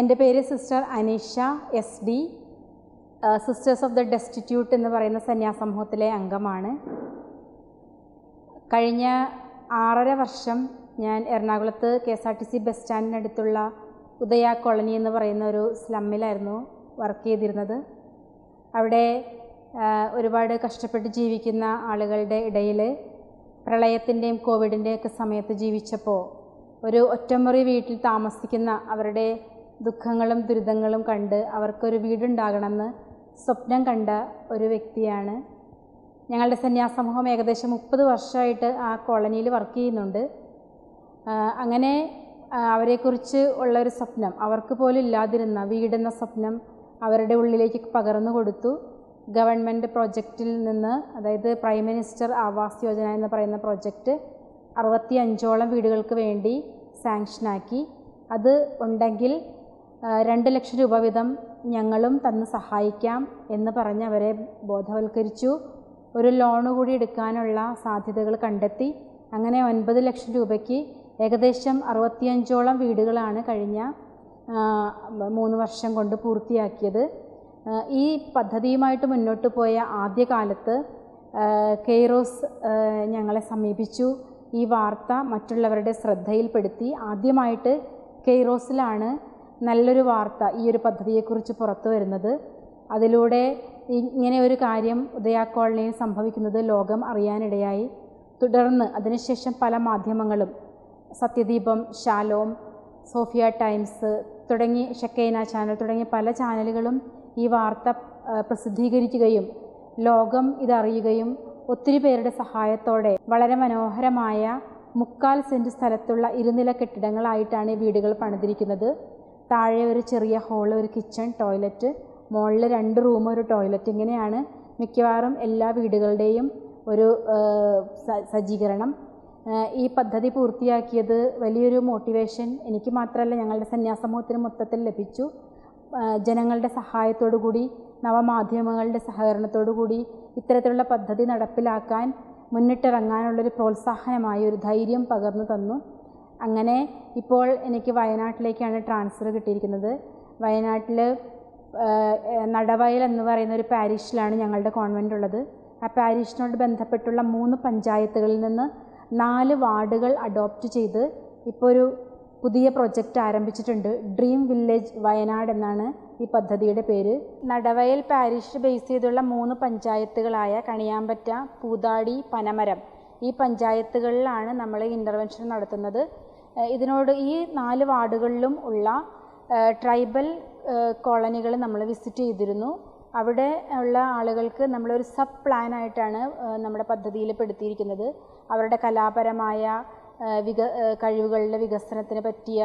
എന്റെ പേര് sister Aneesha S D sisters of the destitute എന്ന് പറയുന്ന സന്യാസമൂഹത്തിലെ അംഗമാണ്. കഴിഞ്ഞ ആറര വർഷം ഞാൻ എറണാകുളത്ത് K S R T C bus സ്റ്റാൻഡിനടുത്തുള്ള Udaya colony എന്ന് പറയുന്ന ഒരു സ്ലമ്മിലായിരുന്നു വർക്ക് ചെയ്തിരുന്നത്. അവിടെ ഒരുപാട് കഷ്ടപ്പെട്ട് ജീവിക്കുന്ന ആളുകളുടെ ഇടയിൽ പ്രളയത്തിന്റെയും കോവിഡിന്റെയും ഒക്കെ സമയത്ത് ജീവിച്ചപ്പോൾ ഒരു ഒറ്റമുറി വീട്ടിൽ താമസിക്കുന്ന അവരുടെ ദുഃഖങ്ങളും ദുരിതങ്ങളും കണ്ട് അവർക്കൊരു വീടുണ്ടാകണമെന്ന് സ്വപ്നം കണ്ട ഒരു വ്യക്തിയാണ്. ഞങ്ങളുടെ സന്യാസമൂഹം ഏകദേശം മുപ്പത് വർഷമായിട്ട് ആ കോളനിയിൽ വർക്ക് ചെയ്യുന്നുണ്ട്. അങ്ങനെ അവരെക്കുറിച്ച് ഉള്ള ഒരു സ്വപ്നം അവർക്ക് പോലും ഇല്ലാതിരുന്ന വീടെന്ന സ്വപ്നം അവരുടെ ഉള്ളിലേക്ക് പകർന്നു കൊടുത്തു. ഗവൺമെന്റ് പ്രോജക്റ്റിൽ നിന്ന് അതായത് പ്രൈം മിനിസ്റ്റർ ആവാസ് യോജന എന്ന് പറയുന്ന പ്രോജക്റ്റ് അറുപത്തി അഞ്ചോളം വീടുകൾക്ക് വേണ്ടി സാങ്ഷനാക്കി. അത് ഉണ്ടെങ്കിൽ രണ്ട് ലക്ഷം രൂപ വീതം ഞങ്ങളും തന്ന് സഹായിക്കാം എന്ന് പറഞ്ഞ് അവരെ ബോധവൽക്കരിച്ചു. ഒരു ലോണ് കൂടി എടുക്കാനുള്ള സാധ്യതകൾ കണ്ടെത്തി. അങ്ങനെ ഒൻപത് ലക്ഷം രൂപയ്ക്ക് ഏകദേശം അറുപത്തിയഞ്ചോളം വീടുകളാണ് കഴിഞ്ഞ മൂന്ന് വർഷം കൊണ്ട് പൂർത്തിയാക്കിയത്. ഈ പദ്ധതിയുമായിട്ട് മുന്നോട്ട് പോയ ആദ്യകാലത്ത് കെയ്റോസ് ഞങ്ങളെ സമീപിച്ചു. ഈ വാർത്ത മറ്റുള്ളവരുടെ ശ്രദ്ധയിൽപ്പെടുത്തി. ആദ്യമായിട്ട് കെയ്റോസിലാണ് നല്ലൊരു വാർത്ത ഈ ഒരു പദ്ധതിയെക്കുറിച്ച് പുറത്തു വരുന്നത്. അതിലൂടെ ഇങ്ങനെ ഒരു കാര്യം ഉദയ കോളനിയിൽ സംഭവിക്കുന്നത് ലോകം അറിയാനിടയായി. തുടർന്ന് അതിനുശേഷം പല മാധ്യമങ്ങളും സത്യദീപം ഷാലോം സോഫിയ ടൈംസ് തുടങ്ങി ഷക്കൈന ചാനൽ തുടങ്ങിയ പല ചാനലുകളും ഈ വാർത്ത പ്രസിദ്ധീകരിക്കുകയും ലോകം ഇതറിയുകയും ഒത്തിരി പേരുടെ സഹായത്തോടെ വളരെ മനോഹരമായ മുക്കാൽ സെന്റ് സ്ഥലത്തുള്ള ഇരുനില കെട്ടിടങ്ങളായിട്ടാണ് ഈ വീടുകൾ പണിതിരിക്കുന്നത്. താഴെ ഒരു ചെറിയ ഹോൾ ഒരു കിച്ചൺ ടോയ്ലറ്റ് മുകളിൽ രണ്ട് റൂം ഒരു ടോയ്ലറ്റ് ഇങ്ങനെയാണ് മിക്കവാറും എല്ലാ വീടുകളുടെയും ഒരു സജ്ജീകരണം. ഈ പദ്ധതി പൂർത്തിയാക്കിയത് വലിയൊരു മോട്ടിവേഷൻ എനിക്ക് മാത്രമല്ല ഞങ്ങളുടെ സന്യാസമൂഹത്തിന് മൊത്തത്തിൽ ലഭിച്ചു. ജനങ്ങളുടെ സഹായത്തോടു കൂടി നവമാധ്യമങ്ങളുടെ സഹകരണത്തോടു കൂടി ഇത്തരത്തിലുള്ള പദ്ധതി നടപ്പിലാക്കാൻ മുന്നിട്ടിറങ്ങാനുള്ളൊരു പ്രോത്സാഹനമായി ഒരു ധൈര്യം പകർന്നു തന്നു. അങ്ങനെ ഇപ്പോൾ എനിക്ക് വയനാട്ടിലേക്കാണ് ട്രാൻസ്ഫർ കിട്ടിയിരിക്കുന്നത്. വയനാട്ടിൽ നടവയൽ എന്ന് പറയുന്ന ഒരു പാരീഷിലാണ് ഞങ്ങളുടെ കോൺവെന്റ് ഉള്ളത്. ആ പാരീഷിനോട് ബന്ധപ്പെട്ടുള്ള മൂന്ന് പഞ്ചായത്തുകളിൽ നിന്ന് നാല് വാർഡുകൾ അഡോപ്റ്റ് ചെയ്ത് ഇപ്പോൾ ഒരു പുതിയ പ്രൊജക്റ്റ് ആരംഭിച്ചിട്ടുണ്ട്. ഡ്രീം വില്ലേജ് വയനാട് എന്നാണ് ഈ പദ്ധതിയുടെ പേര്. നടവയൽ പാരിഷ് ബേസ് ചെയ്തുള്ള മൂന്ന് പഞ്ചായത്തുകളായ കണിയാമ്പറ്റ പൂതാടി പനമരം ഈ പഞ്ചായത്തുകളിലാണ് നമ്മൾ ഇന്റർവെൻഷൻ നടത്തുന്നത്. ഇതിനോട് ഈ നാല് വാർഡുകളിലും ഉള്ള ട്രൈബൽ കോളനികൾ നമ്മൾ വിസിറ്റ് ചെയ്തിരുന്നു. അവിടെ ഉള്ള ആളുകൾക്ക് നമ്മളൊരു സബ് പ്ലാനായിട്ടാണ് നമ്മുടെ പദ്ധതിയിൽ പെടുത്തിയിരിക്കുന്നത്. അവരുടെ കലാപരമായ വിക കഴിവുകളുടെ വികസനത്തിന് പറ്റിയ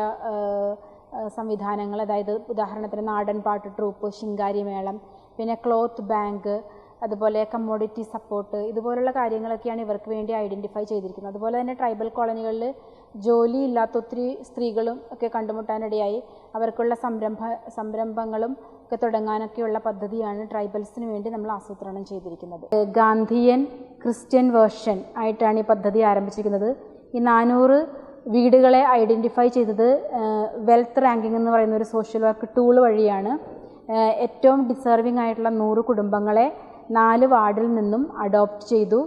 സംവിധാനങ്ങൾ അതായത് ഉദാഹരണത്തിന് നാടൻ പാട്ട് ട്രൂപ്പ് ശിങ്കാരി മേളം പിന്നെ ക്ലോത്ത് ബാങ്ക് അതുപോലെ കമ്മോഡിറ്റി സപ്പോർട്ട് ഇതുപോലുള്ള കാര്യങ്ങളൊക്കെയാണ് ഇവർക്ക് വേണ്ടി ഐഡന്റിഫൈ ചെയ്തിരിക്കുന്നത്. അതുപോലെ തന്നെ ട്രൈബൽ കോളനികളിൽ ജോലിയില്ലാത്ത ഒത്തിരി സ്ത്രീകളും ഒക്കെ കണ്ടുമുട്ടാനിടയായി അവർക്കുള്ള സംരംഭ സംരംഭങ്ങളും ഒക്കെ തുടങ്ങാനൊക്കെയുള്ള പദ്ധതിയാണ് ട്രൈബൽസിന് വേണ്ടി നമ്മൾ ആസൂത്രണം ചെയ്തിരിക്കുന്നത്. ഗാന്ധിയൻ ക്രിസ്ത്യൻ വേർഷൻ ആയിട്ടാണ് ഈ പദ്ധതി ആരംഭിച്ചിരിക്കുന്നത്. ഈ നാനൂറ് വീടുകളെ ഐഡന്റിഫൈ ചെയ്തത് വെൽത്ത് റാങ്കിങ് എന്ന് പറയുന്ന ഒരു സോഷ്യൽ വർക്ക് ടൂൾ വഴിയാണ്. ഏറ്റവും ഡിസേർവിംഗ് ആയിട്ടുള്ള നൂറ് കുടുംബങ്ങളെ നാല് വാർഡിൽ നിന്നും അഡോപ്റ്റ് ചെയ്തു.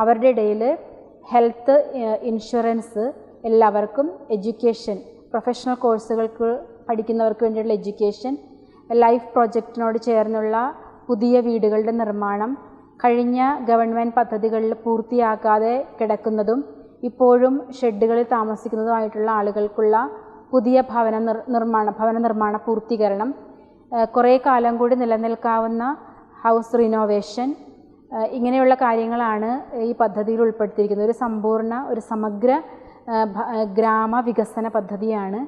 അവരുടെ ഇടയിൽ ഹെൽത്ത് ഇൻഷുറൻസ് എല്ലാവർക്കും എഡ്യൂക്കേഷൻ പ്രൊഫഷണൽ കോഴ്സുകൾക്ക് പഠിക്കുന്നവർക്ക് വേണ്ടിയുള്ള എഡ്യൂക്കേഷൻ ലൈഫ് പ്രോജക്റ്റിനോട് ചേർന്നുള്ള പുതിയ വീടുകളുടെ നിർമ്മാണം കഴിഞ്ഞ ഗവൺമെന്റ് പദ്ധതികളിൽ പൂർത്തിയാക്കാതെ കിടക്കുന്നതും ഇപ്പോഴും ഷെഡുകളിൽ താമസിക്കുന്നതുമായിട്ടുള്ള ആളുകൾക്കുള്ള പുതിയ ഭവന നിർ നിർമ്മാണ ഭവന നിർമ്മാണ പൂർത്തീകരണം കുറേ കാലം കൂടി നിലനിൽക്കാവുന്ന ഹൗസ് റിനോവേഷൻ ഇങ്ങനെയുള്ള കാര്യങ്ങളാണ് ഈ പദ്ധതിയിൽ ഉൾപ്പെടുത്തിയിരിക്കുന്നത്. ഒരു സമ്പൂർണ ഒരു സമഗ്ര ഗ്രാമ വികസന പദ്ധതിയാണ്.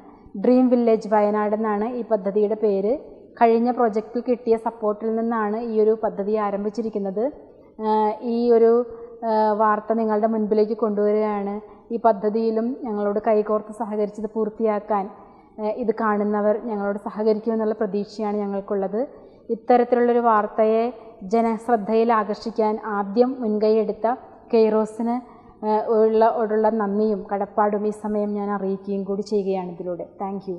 ഡ്രീം വില്ലേജ് വയനാട് എന്നാണ് ഈ പദ്ധതിയുടെ പേര്. കഴിഞ്ഞ പ്രോജക്റ്റിൽ കിട്ടിയ സപ്പോർട്ടിൽ നിന്നാണ് ഈ ഒരു പദ്ധതി ആരംഭിച്ചിരിക്കുന്നത്. ഈ ഒരു വാർത്ത നിങ്ങളുടെ മുൻപിലേക്ക് കൊണ്ടുവരികയാണ്. ഈ പദ്ധതിയിലും ഞങ്ങളോട് കൈകോർത്ത് സഹകരിച്ചത് പൂർത്തിയാക്കാൻ ഇത് കാണുന്നവർ ഞങ്ങളോട് സഹകരിക്കുമെന്നുള്ള പ്രതീക്ഷയാണ് ഞങ്ങൾക്കുള്ളത്. ഇത്തരത്തിലുള്ളൊരു വാർത്തയെ ജനശ്രദ്ധയിൽ ആകർഷിക്കാൻ ആദ്യം മുൻകൈയെടുത്ത കെയ്റോസിന് ഉള്ള ഉള്ള നന്ദിയും കടപ്പാടും ഈ സമയം ഞാൻ അറിയിക്കുകയും കൂടി ചെയ്യുകയാണ് ഇതിലൂടെ. താങ്ക്